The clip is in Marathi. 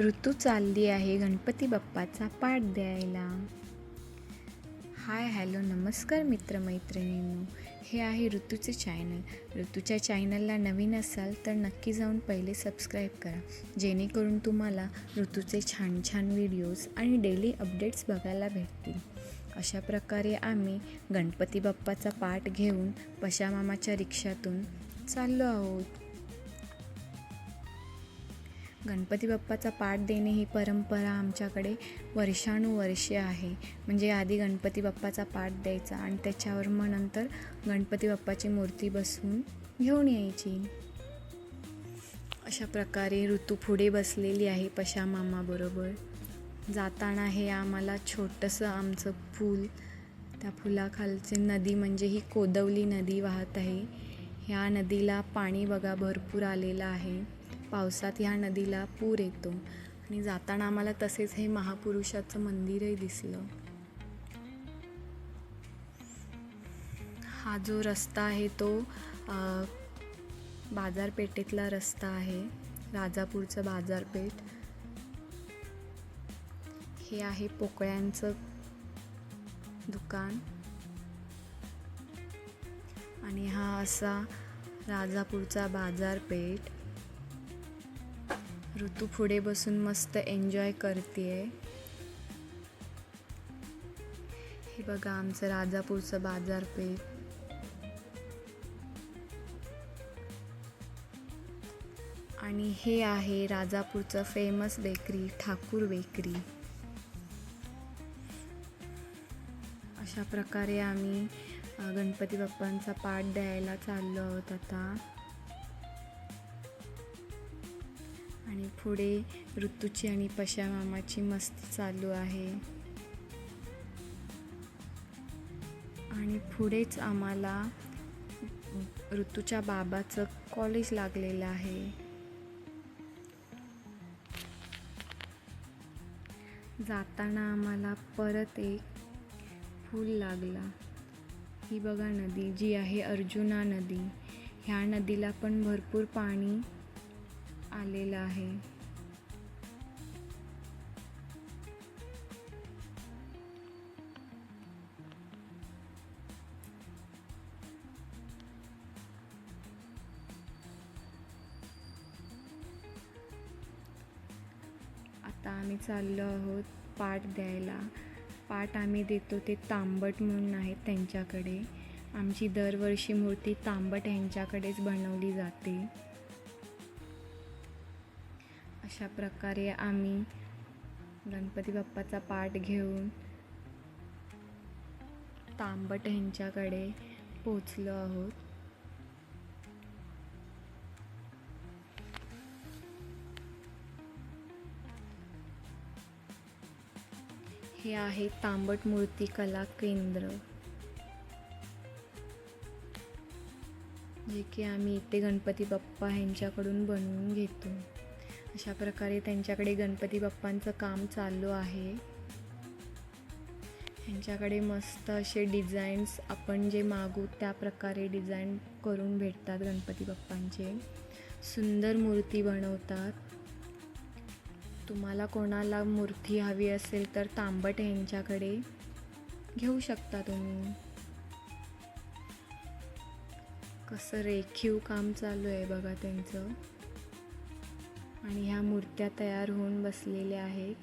ऋतू चालली आहे गणपती बाप्पाचा पाठ द्यायला. हाय हॅलो नमस्कार मित्रमैत्रिणींनो. हे आहे ऋतूचे चॅनल. ऋतूच्या चॅनलला नवीन असाल तर नक्की जाऊन पहिले सबस्क्राईब करा. जेणेकरून तुम्हाला ऋतूचे छान छान व्हिडिओज आणि डेली अपडेट्स बघायला भेटतील. अशा प्रकारे आम्ही गणपती बाप्पाचा पाठ घेऊन पशामामाच्या रिक्षातून चाललो आहोत. गणपती बाप्पाचा पाठ देणे ही परंपरा आमच्याकडे वर्षानुवर्षे आहे. म्हणजे आधी गणपती बाप्पाचा पाठ द्यायचा आणि त्याच्यावर मग नंतर गणपती बाप्पाची मूर्ती बसवून घेऊन यायची. अशा प्रकारे ऋतू पुढे बसलेली आहे पशा मामाबरोबर जाताना हे आम्हाला छोटंसं आमचं पूल त्या फुलाखालची नदी म्हणजे ही कोदवली नदी वाहत आहे. ह्या नदीला पाणी बघा भरपूर आलेलं आहे. पावसात ह्या नदीला पूर येतो आणि जाताना आम्हाला तसेच हे महापुरुषाचं मंदिरही दिसलं. हा जो रस्ता आहे तो बाजारपेठेतला रस्ता आहे राजापूरचं बाजारपेठ. हे आहे पोकळ्यांचं दुकान. आणि हा असा राजापूरचा बाजारपेठ. ऋतू पुढे बसून मस्त एन्जॉय करते हे बघा आमचं राजापूरचं बाजारपेठ. आणि हे आहे राजापूरचं फेमस बेकरी ठाकूर बेकरी अशा प्रकारे आम्ही गणपती बाप्पांचा पाठ द्यायला चाललो आहोत आता. आणि पुढे ऋतूची आणि पशा मामाची मस्ती चालू आहे. आणि पुढेच आम्हाला ऋतूच्या बाबाचं कॉलेज लागलेलं आहे. जाताना आम्हाला परत एक फूल लागला. ही बघा नदी जी आहे अर्जुना नदी. ह्या नदीला पण भरपूर पाणी आलेलं आहे. आता आम्ही चाललो आहोत पाठ द्यायला. पाठ आम्ही देतो ते तांबट म्हणून आहेत त्यांच्याकडे. आमची दरवर्षी मूर्ती तांबट यांच्याकडेच बनवली जाते. अशा प्रकारे आम्ही गणपती बाप्पाचा पाठ घेऊन तांबट ह्यांच्याकडे पोचलो आहोत. हे आहे तांबट मूर्ती कला केंद्र जे की आम्ही इथे गणपती बाप्पा ह्यांच्याकडून बनवून घेतो. अशा प्रकारे त्यांच्याकडे गणपती बाप्पांचं काम चालू आहे. ह्यांच्याकडे मस्त असे डिझाईन्स आपण जे मागू त्या प्रकारे डिझाईन करून भेटतात गणपती बाप्पांचे. सुंदर मूर्ती बनवतात. तुम्हाला कोणाला मूर्ती हवी असेल तर तांबट यांच्याकडे घेऊ शकता तुम्ही. कसं रेखीव काम चालू आहे बघा त्यांचं. आणि ह्या मूर्त्या तयार होऊन बसलेल्या आहेत.